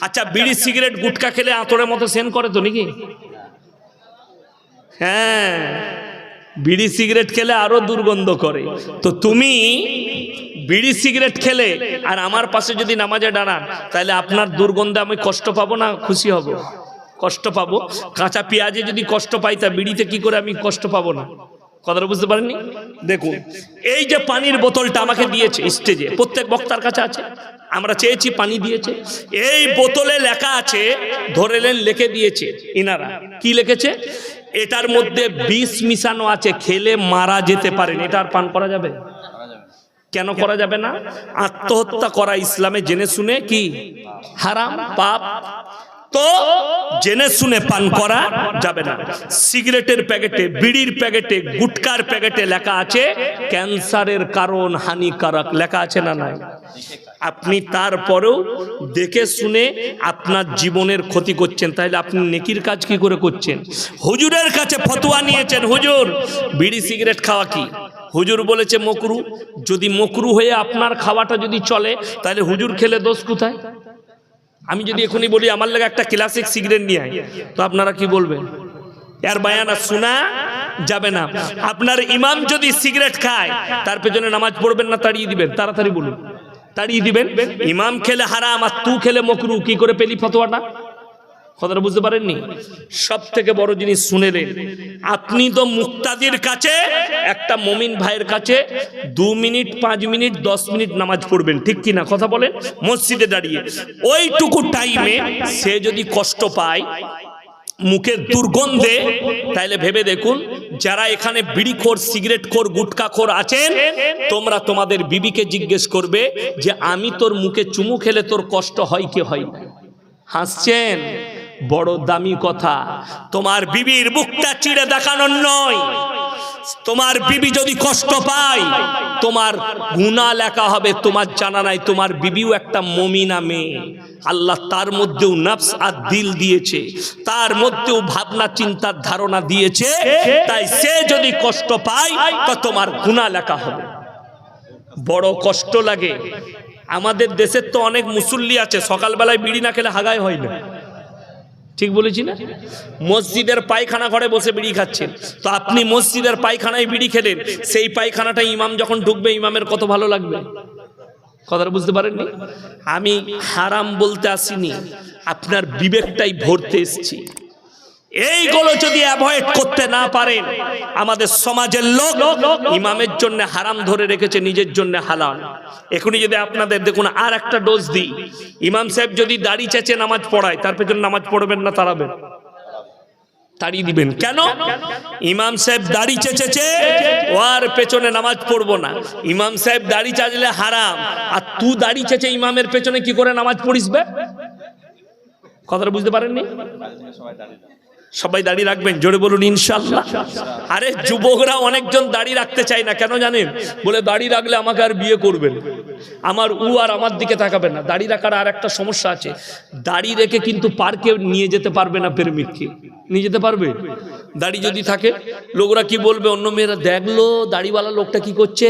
আচ্ছা বিড়ি, সিগারেট, গুটকা খেলে আতরের মতো সেন করে তো নাকি? হ্যাঁ বিড়ি, সিগারেট খেলে আরও দুর্গন্ধ করে। তো তুমি বিড়ি, সিগারেট খেলে আর আমার পাশে যদি নামাজে দাঁড়ান, তাহলে আপনার দুর্গন্ধে আমি কষ্ট পাবো না খুশি হব? কষ্ট পাবো? কাঁচা পেঁয়াজে যদি কষ্ট পাই, তা বিড়িতে কি করে আমি কষ্ট পাবো না? কথাটা বুঝতে পারেননি? দেখুন, এই যে পানির বোতলটা আমাকে দিয়েছে স্টেজে, প্রত্যেক বক্তার কাছে আছে। আমরা চেয়েছি পানি দিয়েছে। এই বোতলে লেখা আছে, ধরে নেন লিখে দিয়েছে ইনারা। কি লিখেছে? এটার মধ্যে বিষ মিশানো আছে, খেলে মারা যেতে পারেন। এটা আর পান করা যাবে? কেন করা যাবে না? আত্মহত্যা করা ইসলামে জেনে শুনে কি? হারাম, পাপ। তো জেনে শুনে পান করা যাবে না। সিগারেটের প্যাকেটে, বিড়ির প্যাকেটে, গুটকার প্যাকেটে লেখা আছে, ক্যান্সারের কারণ হানিকারক। লেখা আছে না নাই? আপনি তারপরেও দেখে শুনে আপনার জীবনের ক্ষতি করছেন। তাহলে আপনি নেকির কাজ কি করে করছেন? হুজুরের কাছে ফতোয়া নিয়েছেন, হুজুর, বিড়ি, সিগারেট খাওয়া কি? হুজুর বলেছে, মকরু। যদি মকরু হয়ে আপনার খাওয়াটা যদি চলে তাহলে হুজুর খেলে দোষ কোথায়? আমি যদি এখনই বলি, আমার লাগে একটা ক্লাসিক সিগারেট নিয়ে আয়। তো আপনারা কি বলবেন? এর বায়ানা শোনা যাবে না। আপনার ইমাম যদি সিগারেট খায়, তার পেছনে নামাজ পড়বেন না তাড়িয়ে দিবেন? তাড়াতাড়ি বলুন। তাড়িয়ে দিবেন? ইমাম খেলে হারাম আর তু খেলে মকরু, কি করে পেলি ফতোয়াটা? কথাটা বুঝতে পারেননি? সব থেকে বড় জিনিস শুনেলেন আপনি তো মুক্তাদির কাছে, একটা মমিন ভাইয়ের কাছে দু মিনিট, পাঁচ মিনিট, দশ মিনিট নামাজ পড়বেন। ঠিক কি না? কথা বলেন। মসজিদে দাঁড়িয়ে। ওইটুকু টাইমে সে যদি কষ্ট পায়, মুখের দুর্গন্ধে, তাইলে ভেবে দেখুন, যারা এখানে বিড়িখোর সিগারেট খোর গুটকা খোর আছেন, তোমরা তোমাদের বিবিকে জিজ্ঞেস করবে যে, আমি তোর মুখে চুমু খেলে তোর কষ্ট হয় কি হয় হাসছেন? বড় দামি কথা, তোমার বিবির বুকটা চিড়ে দেখানোর নয়। তোমার বিবি যদি কষ্ট পায়, তোমার গুণা লেখা হবে, তোমার জানা নাই, তোমার বিবিও একটা মমিনা মেয়ে। আল্লাহ তার মধ্যেও নফস আর দিল দিয়েছে, তার মধ্যেও ভাবনা চিন্তার ধারণা দিয়েছে, তাই সে যদি কষ্ট পায়, তা তোমার গুণা লেখা হবে। বড় কষ্ট লাগে। আমাদের দেশের তো অনেক মুসল্লি আছে, সকালবেলায় বিড়ি না খেলে হাগায় হয় না। ঠিক বলেছি না? মসজিদের পায়খানা ঘরে বসে বিড়ি খাচ্ছেন। তো আপনি মসজিদের পায়খানায় বিড়ি খেলেন, সেই পায়খানাটা ইমাম যখন ঢুকবে, ইমামের কত ভালো লাগবে? কথাটা বুঝতে পারেননি? আমি হারাম বলতে আসিনি, আপনার বিবেকটাই ভরতে এসেছি। এইগুলো যদি অ্যাভয়েড করতে না পারেন, আমাদের সমাজের লোক ইমামের জন্য হারাম ধরে রেখেছে, নিজের জন্য হালাল। এখনই যদি আপনাদের দেখুন আর একটা ডোজ দিই। ইমাম সাহেব যদি দাড়ি চেঁচে নামাজ পড়ায়, তার পেছনে নামাজ পড়বেন না তাড়াবেন? তাড়িয়ে দিবেন। কেন? ইমাম সাহেব দাড়ি পেছনে নামাজ পড়ব না। ইমাম সাহেব দাড়ি হারাম। আর তুই দাড়ি চেঁচে ইমামের পেছনে কি করে নামাজ কথাটা বুঝতে পারেননি? সবাই দাড়ি রাখবেন, জোরে বলুন, ইনশাল্লাহ। আরে যুবকরা অনেকজন দাড়ি রাখতে চায় না, কেন জানেন? বলে দাড়ি রাখলে আমাকে আর বিয়ে করবেন। আমার উ আর আমার দিকে তাকাবেন না দাড়ি রাখার আর একটা সমস্যা আছে। দাড়ি রেখে কিন্তু পার্কে নিয়ে যেতে পারবে না প্রেমিককে নিয়ে যেতে পারবে? দাড়ি যদি থাকে, লোকরা কি বলবে? অন্য মেয়েরা, দেখল, দাড়িওয়ালা লোকটা কি করছে?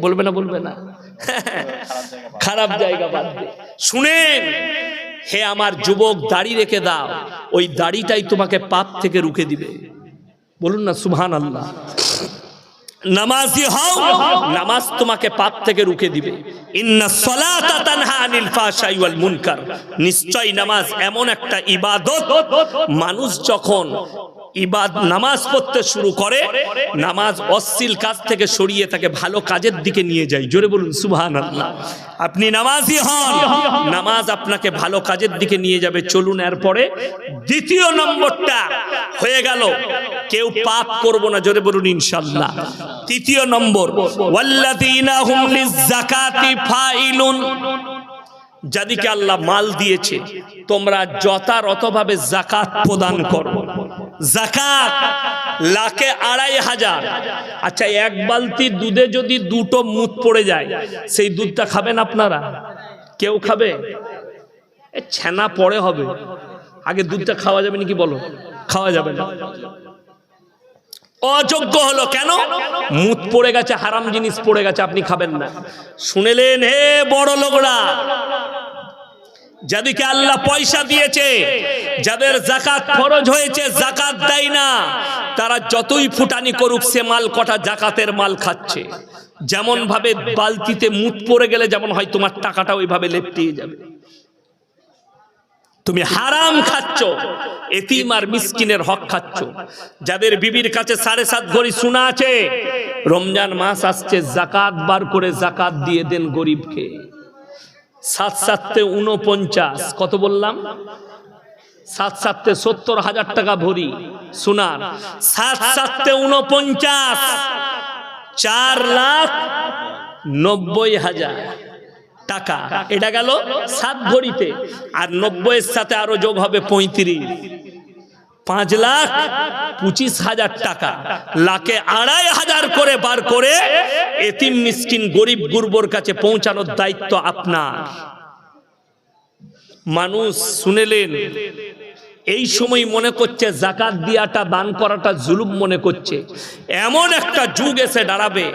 বলবে না বলবে না। খারাপ জায়গা বাদ। শুনেন হে আমার যুবক, দাড়ি রেখে দাও। ওই দাড়িটাই তোমাকে পাপ থেকে রুখে দিবে। বলুন না সুহান আল্লাহ নামাজি হও, নামাজ তোমাকে পাপ থেকে রুখে দিবে। নিশ্চয় নামাজ এমন একটা ইবাদত। মানুষ যখন ইবাদ নামাজ পড়তে শুরু করে, নামাজ অশ্লীল কাজ থেকে সরিয়ে তাকে ভালো কাজের দিকে নিয়ে যায়। জোরে বলুন সুবহান আপনি নামাজি হন, নামাজ আপনাকে ভালো কাজের দিকে নিয়ে যাবে। চলুন এরপরে দ্বিতীয় নম্বরটা হয়ে গেল। কেউ পাপ করব না, জোরে বলুন, ইনশাল্লাহ। তৃতীয় নম্বর, ওয়াল্লাযীনা হুম লিযাকাতি ফাইলুন। যাদিকে আল্লাহ মাল দিয়েছে, তোমরা যথারথভাবে জাকাত প্রদান করো। জাকাত, লাখে আড়াই হাজার। আচ্ছা এক বালতি দুধে যদি দুটো মুখ পড়ে যায়, সেই দুধটা খাবেন আপনারা? কেউ খাবে? ছানা পরে হবে। আগে দুধটা খাওয়া যাবে নাকি বলো? খাওয়া যাবে না। অযোগ্য হলো কেন? মুত পড়ে গেছে, হারাম জিনিস পড়ে গেছে, আপনি খাবেন না। শুনেলেন, হে বড় লোকরা যাদেরকে আল্লাহ পয়সা দিয়েছে, যাদের জাকাত খরচ হয়েছে জাকাত দেয় না, তারা যতই ফুটানি করুক, সে মাল কটা জাকাতের মাল খাচ্ছে। যেমন ভাবে বালতিতে মুট পড়ে গেলে যেমন হয়, তোমার টাকাটা ওইভাবে লেপটিয়ে যাবে। তুমি হারাম খাচ্ছ, এতিম আর মিসকিনের হক খাচ্ছ। যাদের বিবির কাছে সাড়ে সাত ভরি শোনা আছে, রমজান মাস আসছে জাকাত বার করে জাকাত দিয়ে দেন গরিবকে। সাত সাততে উনপঞ্চাশ কত বললাম? সাত সাততে সত্তর হাজার টাকা ভরি। সোনার সাত সাততে উনপঞ্চাশ চার লাখ নব্বই হাজার। টাকা। এটা গেল সাত ভরিতে। আর নব্বইয়ের সাথে আরও যোগ হবে পঁয়ত্রিশ। পাঁচ লাখ পঁচিশ হাজার টাকা। লাখে আড়াই হাজার করে বার করে এতিম মিসকিন গরিব গুরবর কাছে পৌঁছানোর দায়িত্ব আপনার। মানুষ শুনেলেন, এই সময় মনে করছে জাকাত দিয়াটা, দান করাটা জুলুম মনে করছে। এমন একটা যুগ এসে দাঁড়াবে,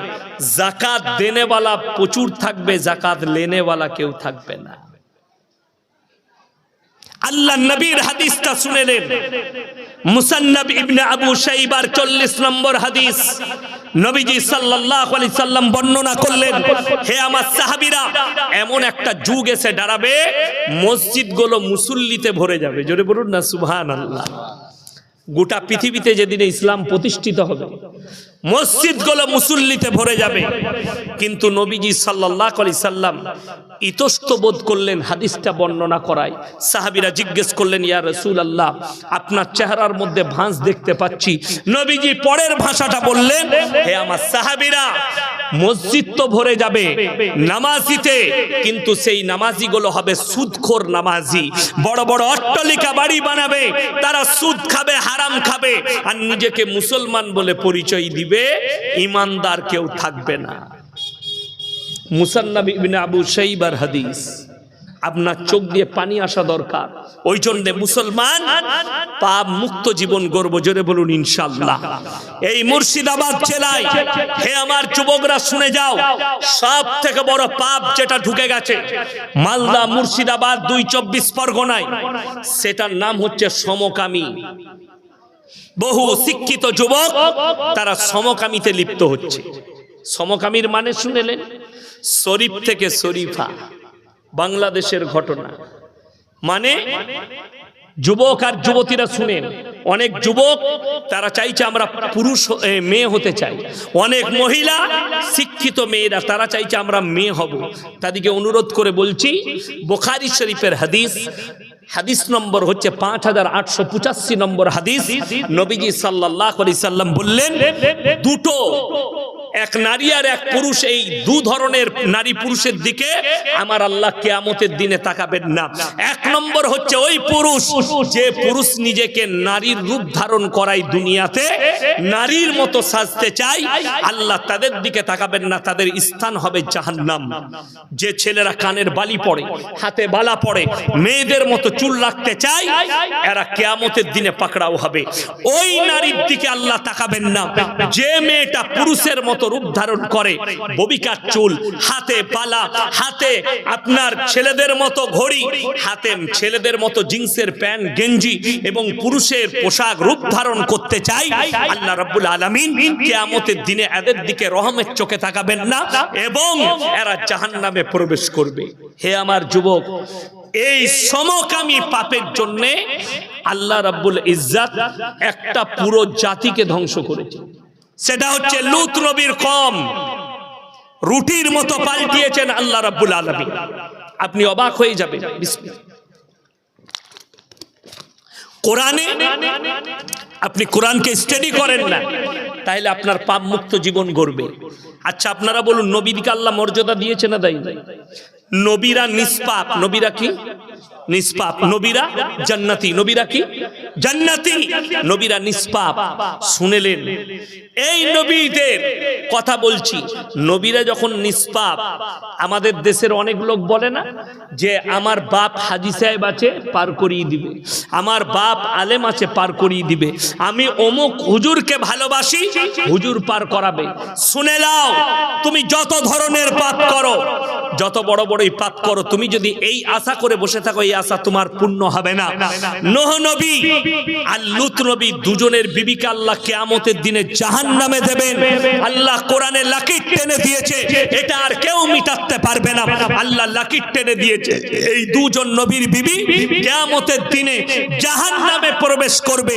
জাকাত দেনেওয়ালা প্রচুর থাকবে, জাকাত লেনেওয়ালা কেউ থাকবে না। আল্লাহ নবীর হাদিসটা শুনে নেন। মুসান্নব ইবনে আবু শাইবার চল্লিশ নম্বর হাদিস। নবীজি সাল্লাল্লাহু আলাইহি সাল্লাম বর্ণনা করলেন, হে আমার সাহাবীরা, এমন একটা যুগ এসে দাঁড়াবে, মসজিদগুলো মুসল্লিতে ভরে যাবে। জোরে বলুন না, সুবহানাল্লাহ। গোটা পৃথিবীতে যেদিনে ইসলাম প্রতিষ্ঠিত হবে, মসজিদগুলো মুসল্লিতে ভরে যাবে। কিন্তু নবীজি সাল্লাহ আলি সাল্লাম ইতস্ত বোধ করলেন, হাদিসটা বর্ণনা করায়। সাহাবিরা জিজ্ঞেস করলেন, ইয়া রসুল আল্লাহ আপনার চেহারার মধ্যে ভাঁজ দেখতে পাচ্ছি। নবীজি পরের ভাষাটা বললেন, হে আমার সাহাবিরা মসজিদ তো ভরে যাবে, নামাজিতে। কিন্তু সেই নামাজিগুলো হবে সুদখোর নামাজি। বড় বড় অট্টালিকা বাড়ি বানাবে, তারা সুদ খাবে, হারাম খাবে, আর নিজেকে মুসলমান বলে পরিচয় দিবে, ইমানদার কেউ থাকবে না। মুসান্নাবি ইবনে আবু শাইবার হাদিস। আপনার চোখ দিয়ে পানি আসা দরকার। ওই জন্য মুসলমান পাপ মুক্ত জীবন গর্ব, জোরে বলুন ইনশাল্লাহ এই মুর্শিদাবাদ জেলায়, হে আমার যুবকরা, শুনে যাও সব থেকে বড় পাপ যেটা ঢুকে গেছে। মালদা, মুর্শিদাবাদ, দুই চব্বিশ পরগনায়। সেটার নাম হচ্ছে সমকামী। বহু শিক্ষিত যুবক, তারা সমকামিতে লিপ্ত হচ্ছে। সমকামীর মানে শুনেলেন, শরীফ থেকে শরীফা। বাংলাদেশের ঘটনা। মানে যুবক আর যুবতীরা শুনেন, অনেক যুবক তারা চাইছে আমরা পুরুষ মেয়ে হতে চাই। অনেক মহিলা শিক্ষিত মেয়েরা তারা চাইছে আমরা মেয়ে হব। তাদেরকে অনুরোধ করে বলছি, বোখারি শরীফের হাদিস হাদিস নম্বর হচ্ছে পাঁচ হাজার আটশো পঁচাশি নম্বর হাদিস। নবীজি সাল্লাহ সাল্লাম বললেন, দুটো এক নারী আর এক পুরুষ এই দু ধরনের নারী পুরুষের দিকে আমার আল্লাহ কেয়ামতের দিনে তাকাবেন না। এক নম্বর হচ্ছে ওই পুরুষ যে পুরুষ নিজেকে নারীর রূপ ধারণ করাই দুনিয়াতে, নারীর মতো সাজতে চাই আল্লাহ তাদের দিকে তাকাবেন না, তাদের স্থান হবে জাহান্নাম। যে ছেলেরা কানের বালি পড়ে, হাতে বালা পড়ে, মেয়েদের মতো চুল রাখতে চাই এরা কেয়ামতের দিনে পাকড়াও হবে। ওই নারীর দিকে আল্লাহ তাকাবেন না। যে মেয়েটা পুরুষের মতো রূপ ধারণ করে। ববিকার চুল, হাতে পালা, হাতে আপনার ছেলেদের মতো ঘড়ি, হাতে ছেলেদের মতো জিন্সের প্যান্ট, গেঞ্জি এবং পুরুষের পোশাক রূপ ধারণ করতে চাই। আল্লাহ রাব্বুল আলামিন কিয়ামতের দিনে এদের দিকে রহমের চোখে তাকাবেন না এবং এরা জাহান্নামে প্রবেশ করবে। হে আমার যুবক, এই সমকামী পাপের জন্য আল্লাহ রাব্বুল ইজ্জাত একটা পুরো জাতিকে ধ্বংস করেছে। সেটা হচ্ছে লুত নবীর কম। রুটির মতো পাল্টিয়েছেন আল্লাহ রাব্বুল আলামিন। আপনি অবাক হয়ে যাবেন। কোরআনে আপনি কোরআনকে স্টাডি করেন না তাহলে আপনার পাপ মুক্ত জীবন গড়বে। আচ্ছা আপনারা বলুন নবীকে আল্লাহ মর্যাদা দিয়েছে না দেয় নবীরা নিষ্পাপ, নবীরা কি? নিষ্পাপ নবীরা জান্নাতি, নবীরা কি? জান্নাতি। নবীরা নিষ্পাপ। শুনেলেন। এই নবীদের কথা বলছি। নবীরা যখন নিষ্পাপ, আমাদের দেশের অনেক লোক বলে না যে, আমার বাপ হাজি সাহেব আছে, পার করিয়ে দিবে। আমার বাপ আলেম আছে, পার করিয়ে দিবে। আমি অমুক হুজুরকে ভালোবাসি, হুজুর পার করাবে। শুনে নাও, তুমি যত ধরনের পাপ করো যত বড় বড়ই পাপ করো, তুমি যদি এই আশা করে বসে থাকো, এই আশা তোমার পূর্ণ হবে না। নোহ নবী আর লুত নবী দুজনের বিবিকে আল্লাহ কেয়ামতের দিনে জাহান নামে দেবেন। আল্লাহ কোরআনে লাকির টেনে দিয়েছে, এটা আর কেউ মিটাতে পারবে না। আল্লাহ লাকির টেনে দিয়েছে, এই দুজন নবীর বিবি কেয়ামতের দিনে জাহান নামে প্রবেশ করবে।